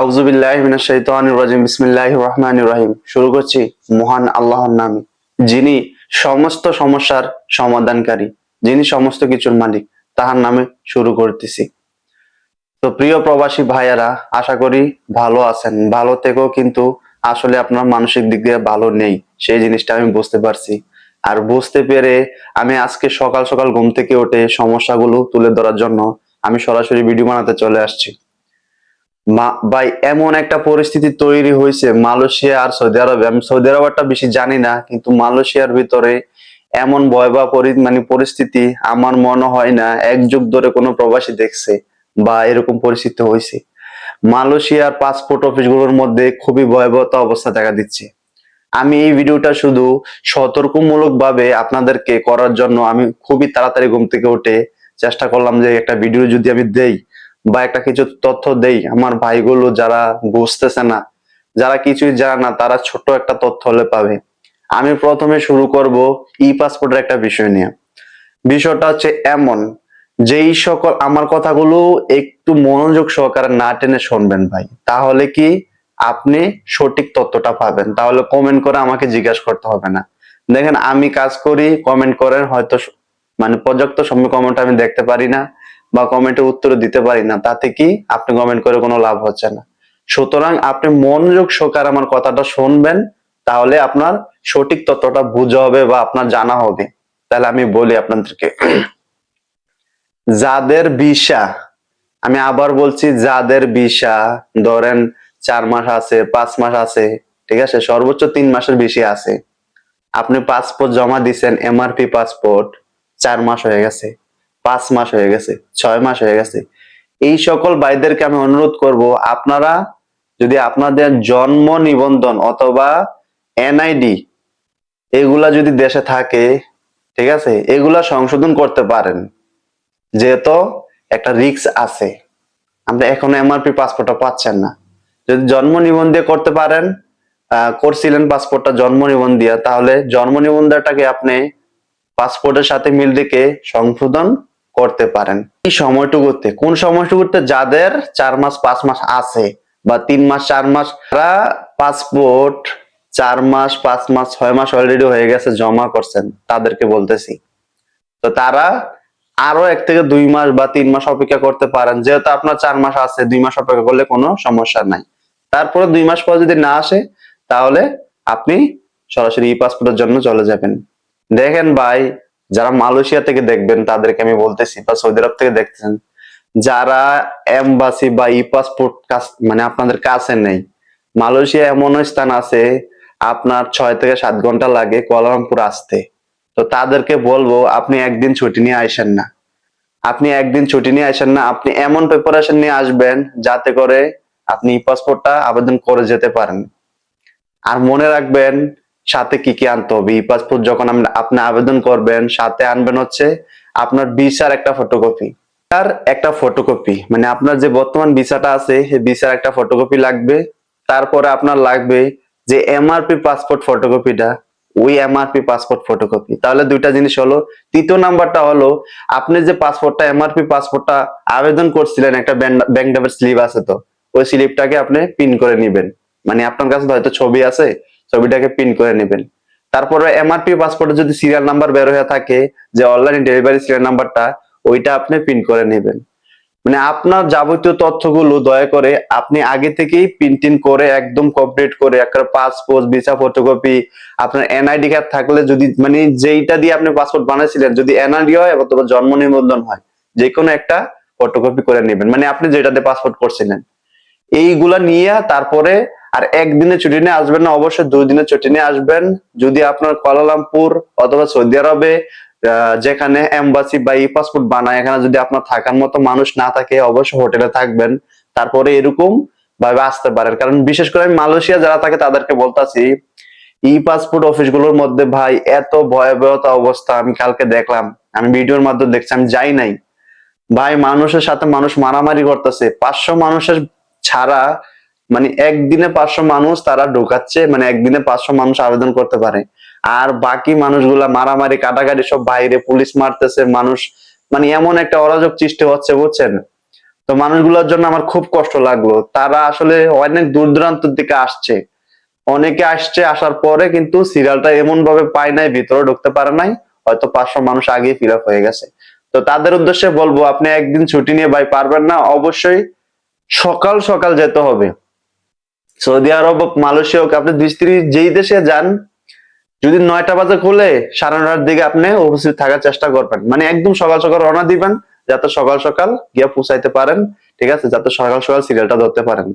আউজুবিল্লাহ মিনাশ শাইতানির রাজিম। বিসমিল্লাহির রহমানির রহিম। শুরু করছি মহান আল্লাহর নামে, যিনি সমস্ত সমস্যার সমাধানকারী, যিনি সমস্ত কিছুর মালিক, তাহার নামে শুরু করতেছি। তো প্রিয় প্রবাসী ভাইয়ারা, আশা করি ভালো আছেন। ভালো থেকেও কিন্তু আসলে আপনার মানসিক দিক দিয়ে ভালো নেই, সেই জিনিসটা আমি বুঝতে পারছি। আর বুঝতে পেরে আমি আজকে সকাল সকাল ঘুম থেকে উঠে সমস্যাগুলো তুলে ধরার জন্য আমি সরাসরি ভিডিও বানাতে চলে আসছি। ভাই, এমন একটা পরিস্থিতি তৈরি হয়েছে মালয়েশিয়া আর সৌদি আরবে। আমি সৌদি আরবটা বেশি জানি না, কিন্তু মালয়েশিয়ার ভিতরে এমন ভয়াবহ মানে পরিস্থিতি আমার মনে হয় না এক যুগ ধরে কোনো প্রবাসী দেখছে বা এরকম পরিস্থিতি হয়েছে। মালয়েশিয়ার পাসপোর্ট অফিসগুলোর মধ্যে খুবই ভয়াবহতা অবস্থা দেখা দিচ্ছে। আমি এই ভিডিওটা শুধু সতর্কমূলক ভাবে আপনাদেরকে করার জন্য আমি খুবই তাড়াতাড়ি ঘুম থেকে উঠে চেষ্টা করলাম যে একটা ভিডিও যদি আমি দেই বা একটা কিছু তথ্য দেই। আমার ভাইগুলো যারা বুঝতেছে না, যারা কিছুই জানে না, তারা ছোট একটা তথ্য হলে পাবে। আমি প্রথমে শুরু করব ই পাসপোর্টের একটা বিষয় নিয়ে। বিষয়টা হচ্ছে এমন, যেই সকল, আমার কথাগুলো একটু মনোযোগ সহকারে না টেনে শুনবেন ভাই। তাহলে কি আপনি সঠিক তথ্যটা পাবেন। তাহলে কমেন্ট করে আমাকে জিজ্ঞাসা করতে হবে না। দেখেন, আমি কাজ করি কমেন্ট করেন, হয়তো মানে পর্যাপ্ত সময় কমেন্ট আমি দেখতে পারি না। বা কমেন্টের উত্তর দিতে পারি না, তাতে কি আপনি কমেন্ট করে কোনো লাভ হচ্ছে না। সুতরাং আপনি মনোযোগ সহকারে আমার কথাটা শুনবেন, তাহলে আপনার সঠিক তথ্যটা বুঝা হবে বা আপনার জানা হবে। তাহলে আমি বলি আপনাদেরকে। যাদের ভিসা, আমি আবার বলছি যাদের ভিসা, ধরেন চার মাস আছে, পাঁচ মাস আছে, ঠিক আছে, সর্বোচ্চ তিন মাসের বেশি আছে। আপনি পাসপোর্ট জমা দিছেন এমআরপি পাসপোর্ট চার মাস হয়ে গেছে। পাঁচ মাস হয়ে গেছে, ছয় মাস হয়ে গেছে। এই সকল ভাইদেরকে আমি অনুরোধ করব, আপনারা যদি আপনাদের জন্ম নিবন্ধন অথবা এনআইডি এগুলা যদি দেশে থাকে, ঠিক আছে, এগুলা সংশোধন করতে পারেন। যেহেতু একটা রিস্ক আছে। আমরা এখনও এমআরপি পাসপোর্টটা পাচ্ছেন না। যদি জন্ম নিবন্ধন করতে পারেন করছিলেন পাসপোর্টটা জন্ম নিবন্ধন দিয়ে তাহলে জন্ম নিবন্ধনটাকে আপনি পাসপোর্টের সাথে মিল রেখে সংশোধন করতে পারেন। এই সময়টুকুতে, কোন সময়টুকুতে যাদের চার মাস, পাঁচ মাস আছে বা তিন মাস, চার মাস, তারা পাসপোর্ট চার মাস, পাঁচ মাস, ছয় মাস অলরেডি হয়ে গেছে, জমা করছেন, তাদেরকে বলতেছি। তো তারা আরও এক থেকে দুই মাস বা তিন মাস অপেক্ষা করতে পারেন, যেহেতু আপনার চার মাস আছে, দুই মাস অপেক্ষা করলে কোনো সমস্যা নাই। তারপরে দুই মাস পর যদি না আসে, তাহলে আপনি সরাসরি ই পাসপোর্টের জন্য চলে যাবেন। দেখেন ভাই যারা মালয়েশিয়া থেকে দেখবেন, তাদেরকে আমি বলতেছি বা সৌদি আরব থেকে দেখতেছেন, যারা এমবাসি বা ই পাসপোর্ট মানে আপনাদের কাছে নেই, মালয়েশিয়া এমন স্থান আছে, আপনার ছয় থেকে সাত ঘণ্টা লাগে কোয়ালালামপুর আসতে। তো তাদেরকে বলব, আপনি একদিন ছুটি নিয়ে আসেন না। আপনি একদিন ছুটি নিয়ে আসেন না, আপনি এমন প্রিপারেশন নিয়ে আসবেন যাতে করে আপনি ই পাসপোর্টটা আবেদন করে যেতে পারেন। আর মনে রাখবেন সাথে কি কি আনতে হবে? ই পাসপোর্ট যখন আপনি আবেদন করবেন, সাথে আনবেন হচ্ছে আপনার ভিসার একটা ফটোকপি আর একটা ফটোকপি মানে আপনার যে বর্তমান ভিসাটা আছে, সেই ভিসার একটা ফটোকপি লাগবে। তারপরে আপনার লাগবে যে এমআরপি পাসপোর্ট ফটোকপিটা ওই এমআরপি পাসপোর্ট ফটোকপি তাহলে দুইটা জিনিস হলো, তৃতীয় নাম্বারটা হলো, আপনি যে পাসপোর্টটা এমআরপি পাসপোর্টটা আবেদন করছিলেন, একটা ব্যাংক ডেবের স্লিপ আছে তো, ওই স্লিপটাকে আপনি পিন করে নেবেন। মানে আপনার কাছে হয়তো ছবি আছে ছবিটাকে পিন করে নেবেন। তারপরে এমআরপি পাসপোর্টে যদি সিরিয়াল নাম্বার বের হয়ে থাকে, যে অনলাইন ডেলিভারি সিরিয়াল নাম্বারটা ওইটা আপনি পিন করে নেবেন। মানে আপনার যাবতীয় তথ্যগুলো দয়া করে আপনি আগে থেকেই প্রিন্টিং করে একদম কমপ্লিট করে একটা পাসপোর্ট ভিসা ফটোকপি আপনার এনআইডি কার্ড থাকলে যদি মানে যেইটা দিয়ে আপনি পাসপোর্ট বানাইছিলেন, যদি এনআইডি হয় অথবা জন্ম নিবন্ধন হয় যে কোনো একটা ফটোকপি করে নেবেন। মানে আপনি যেটাতে পাসপোর্ট করছিলেন। এইগুলা নিয়ে তারপরে আর একদিনে ছুটি নিয়ে আসবেন না, অবশ্যই দুই দিনের ছুটি নিয়ে আসবেন। যদি আপনার কুয়ালালামপুর অথবা সৌদি আরবে যেখানে এম্বাসি বা ই পাসপোর্ট বানায়, এখানে যদি আপনার থাকার মতো মানুষ না থাকে, অবশ্যই হোটেলে থাকবেন। তারপরে এরকম ভাবে আসতে পারেন। কারণ বিশেষ করে আমি মালয়েশিয়া যারা থাকে, তাদেরকে বলতাছি, ই পাসপোর্ট অফিসগুলোর মধ্যে ভাই এত ভয়াবহতা অবস্থা, আমি কালকে দেখলাম। আমি ভিডিওর মাধ্যমে দেখছি, আমি যাই নাই। ভাই, মানুষের সাথে মানুষ মারামারি করতেছে। পাঁচশো মানুষের ছাড়া মানে একদিনে পাঁচশো মানুষ তারা ঢোকাচ্ছে মানে একদিনে পাঁচশো মানুষ আবেদন করতে পারে। আর বাকি মানুষগুলা মারামারি, কাটাকাটি সব বাইরে, পুলিশ মারতেছে, মানুষ মানে এমন একটা অরাজক সৃষ্টি হচ্ছে, বুঝছেন? তো মানুষগুলোর জন্য আমার খুব কষ্ট লাগল। তারা আসলে অনেক দূর দূরান্ত থেকে আসছে। অনেকে আসছে, আসার পরে কিন্তু সিরিয়ালটা এমন ভাবে পায় নাই, ভিতরে ঢুকতে পারে নাই, হয়তো পাঁচশো মানুষ আগেই ফিল হয়ে গেছে। তো তাদের উদ্দেশ্যে বলব, আপনি একদিন ছুটি নিয়ে ভাই পারবেন না, অবশ্যই সকাল সকাল যেতে হবে। সৌদি আরব, মালয়েশিয়া হোক, আপনি দুই স্ত্রী যেই দেশে যান, যদি নয়টা বাজে খুলে, সাড়ে নটার দিকে আপনি উপস্থিত থাকার চেষ্টা করবেন। মানে একদম সকাল সকাল রওনা দিবেন, যাতে সকাল সকাল গিয়ে পৌঁছাইতে পারেন, ঠিক আছে? যাতে সকাল সকাল সিরিয়ালটা ধরতে পারেন।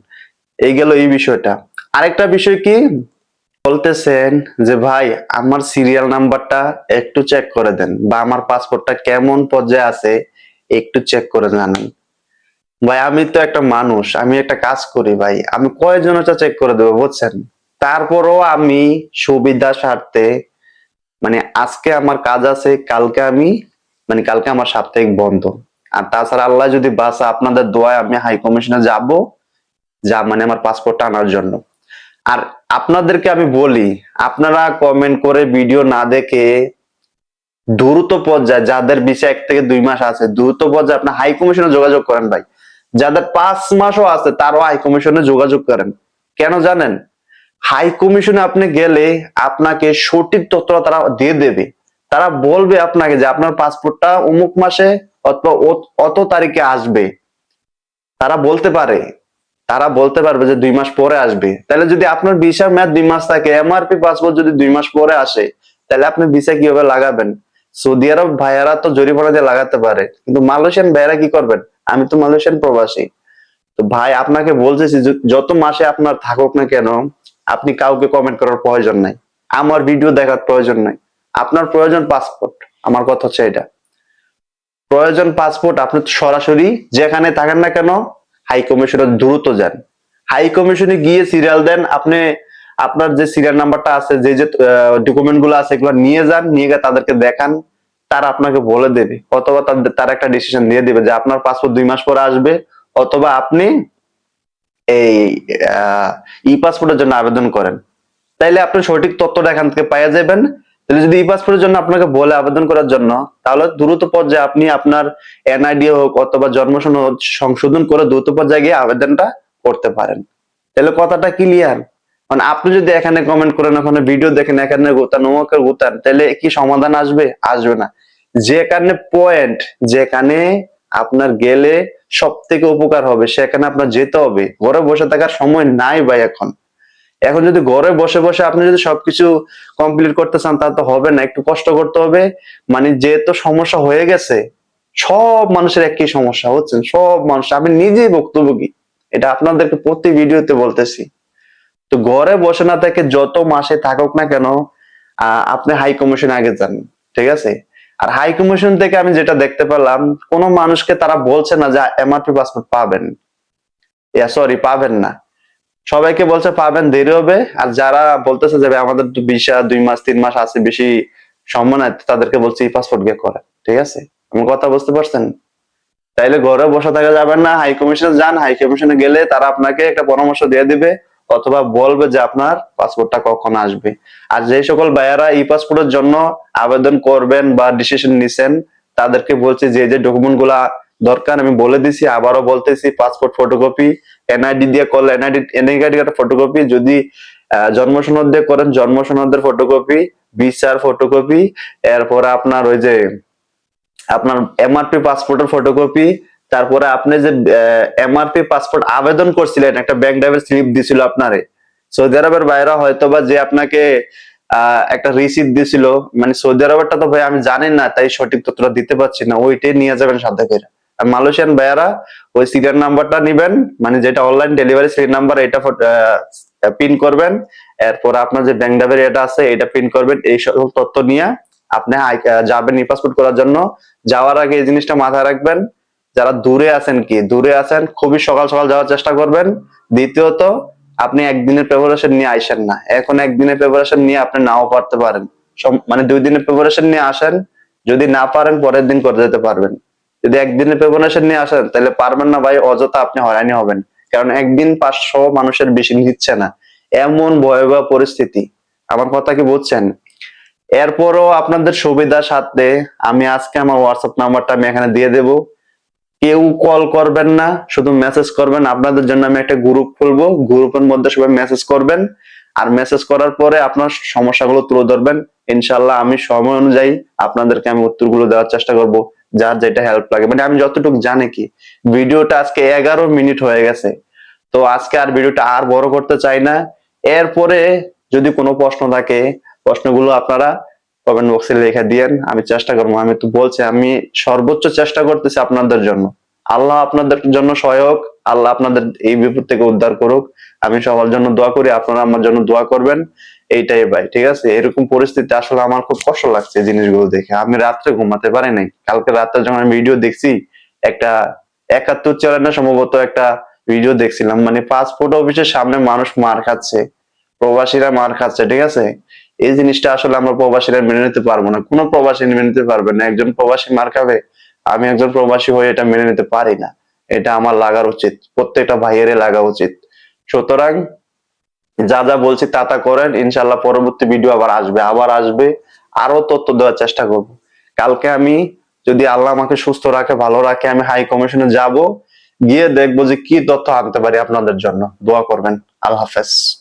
এই গেল এই বিষয়টা। আরেকটা বিষয় কি? বলতেছেন যে, ভাই, আমার সিরিয়াল নাম্বারটা একটু চেক করে দেন বা আমার পাসপোর্টটা কেমন পর্যায়ে আছে, একটু চেক করে জানান। ভাই, আমি তো একটা মানুষ, আমি একটা কাজ করি ভাই। আমি কয়জনটা চেক করে দেবো, বুঝছেন? তারপরও আমি সুবিধা স্বার্থে মানে আজকে আমার কাজ আছে, কালকে আমি মানে কালকে আমার সাপ্তাহিক বন্ধ। আর তাছাড়া আল্লাহ যদি বাসা আপনাদের দোয়ায় আমি হাই কমিশনে যাব, যা মানে আমার পাসপোর্টটা আনার জন্য। আর আপনাদেরকে আমি বলি, আপনারা কমেন্ট করে ভিডিও না দেখে দ্রুত পর্যায়ে, যাদের বিষয় এক থেকে দুই মাস আছে, দ্রুত পর্যায়ে আপনার হাই কমিশনে যোগাযোগ করেন ভাই। যাদের পাঁচ মাসও আছে, তারও হাই কমিশনে যোগাযোগ করেন। কেন জানেন? হাই কমিশনে আপনি গেলে আপনাকে সঠিক তথ্যটা তারা দিয়ে দেবে। তারা বলবে আপনাকে যে আপনার পাসপোর্টটা অমুক মাসে অথবা অত তারিখে আসবে। তারা বলতে পারে। তারা বলতে পারবে যে দুই মাস পরে আসবে। তাহলে যদি আপনার ভিসার মেয়াদ দুই মাস থাকে এমআরপি পাসপোর্ট যদি দুই মাস পরে আসে, তাহলে আপনি ভিসা কীভাবে লাগাবেন? সৌদি আরব ভাইয়ারা তো জরিমানা দিয়ে লাগাতে পারে, কিন্তু মালয়েশিয়ান ভাইয়ারা কি করবেন? আমি তো মালয়েশিয়ান প্রবাসী। তো ভাই, আপনাকে বলতেছি যত মাসে আপনার থাকুক না কেন, আপনি কাউকে কমেন্ট করার প্রয়োজন নাই। আমার ভিডিও দেখার প্রয়োজন নাই। আপনার প্রয়োজন পাসপোর্ট আমার কথা হচ্ছে এটা। প্রয়োজন পাসপোর্ট আপনি সরাসরি যেখানে থাকেন না কেন হাই কমিশনে দ্রুত যান। হাই কমিশনে গিয়ে সিরিয়াল দেন, আপনি আপনার যে সিরিয়াল নাম্বারটা আছে, যে যে ডকুমেন্টগুলো আছে, এগুলো নিয়ে যান, নিয়ে গিয়ে তাদেরকে দেখান, তারা আপনাকে বলে দেবে। অথবা তারা একটা ডিসিশন দিয়ে দিবে যে আপনার পাসপোর্ট দুই মাস পরে আসবে, অথবা আপনি এই ই পাসপোর্টের জন্য আবেদন করেন। তাইলে আপনি সঠিক তথ্যটা এখান থেকে পাওয়া যাবেন। তাহলে যদি ই পাসপোর্টের জন্য আপনাকে বলে আবেদন করার জন্য, তাহলে দ্রুত পর্যায়ে আপনি আপনার এনআইডি হোক অথবা জন্ম সংশোধন করে দ্রুত পর্যায়ে গিয়ে আবেদনটা করতে পারেন। তাহলে কথাটা ক্লিয়ার মানে আপনি যদি এখানে কমেন্ট করেন, ওখানে ভিডিও দেখেন, এখানে গুতান ওকে গুতান, তাহলে কি সমাধান আসবে? আসবে না। যেখানে পয়েন্ট যেখানে আপনার গেলে সব থেকে উপকার হবে, সেখানে আপনার যেতে হবে। ঘরে বসে থাকার সময় নাই ভাই এখন। এখন যদি ঘরে বসে বসে আপনি যদি সবকিছু কমপ্লিট করতে চান, তা তো হবে না। একটু কষ্ট করতে হবে। মানে যেহেতু সমস্যা হয়ে গেছে, সব মানুষের একই সমস্যা হচ্ছে সব মানুষ, আমি নিজেই বক্তব্য কি এটা আপনাদেরকে প্রতি ভিডিওতে বলতেছি। তো ঘরে বসে না থেকে যত মাসে থাকুক না কেন আপনি হাই কমিশনে আগে যান, ঠিক আছে? আর হাই কমিশন থেকে আমি যেটা দেখতে পেলাম, কোন মানুষকে তারা বলছে না যে এমআরপি পাসপোর্ট পাবেন। সরি পাবেন না। সবাইকে বলছে পাবেন, দেরি হবে। আর যারা বলতেছে যে আমাদের তো ভিসা দুই মাস, তিন মাস আছে, বেশি সম্মান নাই তাদেরকে বলছে এই পাসপোর্ট গিয়ে করে, ঠিক আছে? আমার কথা বুঝতে পারছেন? তাইলে ঘরে বসে থাকা যাবে না হাই কমিশনে যান হাই কমিশনে গেলে তারা আপনাকে একটা পরামর্শ দিয়ে দিবে। অথবা বলবে যে আপনার পাসপোর্টটা কখন আসবে। আর যে সকল ভাইয়ারা ই পাসপোর্টের জন্য আবেদন করবেন বা ডিসিশন নিছেন, তাদেরকে বলছি যে যে ডকুমেন্টগুলা দরকার, আমি বলে দিছি, আবারও বলতেছি পাসপোর্ট ফটোকপি এনআইডি দিয়ে করলে এনআইডি এনআইডি একটা ফটোকপি যদি জন্ম সনদ দিয়ে করেন, জন্ম সনদের ফটোকপি বিচার ফটোকপি এরপরে আপনার ওই যে, আপনার এমআরপি পাসপোর্টের ফটোকপি তারপরে আপনি যে এমআরপি পাসপোর্ট আবেদন করছিলেন, একটা ব্যাংক ড্রাইভের স্লিপ দিছিল আপনারে। সৌদি আরবের বাইরে হয়তো বা যে আপনাকে একটা রিসিপ্ট দিছিল মানে সৌদি আরবেরটা তো ভাই আমি জানি না, তাই সঠিক তথ্যটা দিতে পারছি না, ওইটাই নিয়ে যাবেন সাথে করে আর মালয়েশিয়ান ভাইয়ারা ওই সিরিয়াল নাম্বারটা নিবেন মানে যেটা অনলাইন ডেলিভারি সিরিয়াল নাম্বার এটা পিন করবেন, এরপর আপনার যে ব্যাংক ড্রাইভের এটা আছে, এটা পিন করবেন, এই সকল তথ্য নিয়ে আপনি যাবেন ই পাসপোর্ট করার জন্য। যাওয়ার আগে এই জিনিসটা মাথায় রাখবেন যারা দূরে আছেন কি? দূরে আছেন, খুবই সকাল সকাল যাওয়ার চেষ্টা করবেন। দ্বিতীয়ত, আপনি একদিনের প্রিপারেশন নিয়ে আইসেন না। এখন একদিনের প্রিপারেশন নিয়ে আপনি নাও পারতে পারেন। মানে দুই দিনের প্রিপারেশন নিয়ে আসেন, যদি না পারেন পরের দিন করে যেতে পারবেন। যদি একদিনের প্রিপারেশন নিয়ে আসেন, তাহলে পারবেন না ভাই, অযথা আপনি হয়রানি হবেন। কারণ একদিন পাঁচশো মানুষের বেশি নিচ্ছে না। এমন ভয়াবহ পরিস্থিতি। আমার কথা কি বুঝছেন? এরপরও আপনাদের সুবিধার সাথে আমি আজকে আমার হোয়াটসঅ্যাপ নাম্বারটা আমি এখানে দিয়ে দেব। কেউ কল করবেন না, শুধু মেসেজ করবেন। আপনাদের জন্য আমি একটা গ্রুপ খুলবো। গ্রুপের মধ্যে সবাই মেসেজ করবেন। আর মেসেজ করার পরে আপনার সমস্যাগুলো তুলে ধরবেন। ইনশাল্লাহ আমি সময় অনুযায়ী আপনাদেরকে আমি উত্তরগুলো দেওয়ার চেষ্টা করব, যার যেটা হেল্প লাগে। মানে আমি যতটুকু জানি কি, ভিডিওটা আজকে এগারো মিনিট হয়ে গেছে। তো আজকে আর ভিডিওটা আর বড় করতে চাই না। এরপরে যদি কোনো প্রশ্ন থাকে, প্রশ্নগুলো আপনারা কমেন্ট বক্সে লিখে দিয়েন, আমি চেষ্টা করব। আমি তো বলছি, আমি সর্বোচ্চ চেষ্টা করতেছি আপনাদের জন্য। আল্লাহ আপনাদের জন্য সহায়ক আল্লাহ আপনাদের এই বিপদ থেকে উদ্ধার করুক। আমি সবার জন্য দোয়া করি, আপনারা আমার জন্য দোয়া করবেন। এইটাই ভাই, ঠিক আছে? এরকম পরিস্থিতি আসলে আমার খুব কষ্ট লাগছে জিনিসগুলো দেখে। আমি রাত্রে ঘুমাতে পারি নাই। কালকে রাত্রে যখন আমি ভিডিও দেখছি, একটা একাত্তর চ্যানেলে সম্ভবত একটা ভিডিও দেখছিলাম। মানে পাসপোর্ট অফিসের সামনে মানুষ মার খাচ্ছে, প্রবাসীরা মার খাচ্ছে, ঠিক আছে? এই জিনিসটা আসলে আমরা প্রবাসীরা মেনে নিতে পারব না। কোনো প্রবাসী মেনে নিতে পারবে না। একজন প্রবাসী মার খাবে, আমি একজন প্রবাসী হয়ে এটা মেনে নিতে পারি না। এটা আমার লাগার উচিত, প্রত্যেকটা ভাইয়েরই লাগা উচিত। সুতরাং যা যা বলছি তা তা করেন ইনশাল্লাহ পরবর্তী ভিডিও আবার আসবে। আবার আসবে, আরও তথ্য দেওয়ার চেষ্টা করব। কালকে আমি যদি আল্লাহ আমাকে সুস্থ রাখে, ভালো রাখে, আমি হাই কমিশনে যাব, গিয়ে দেখব যে কি তথ্য আনতে পারি আপনাদের জন্য। দোয়া করবেন। আল্লাহ হাফেজ।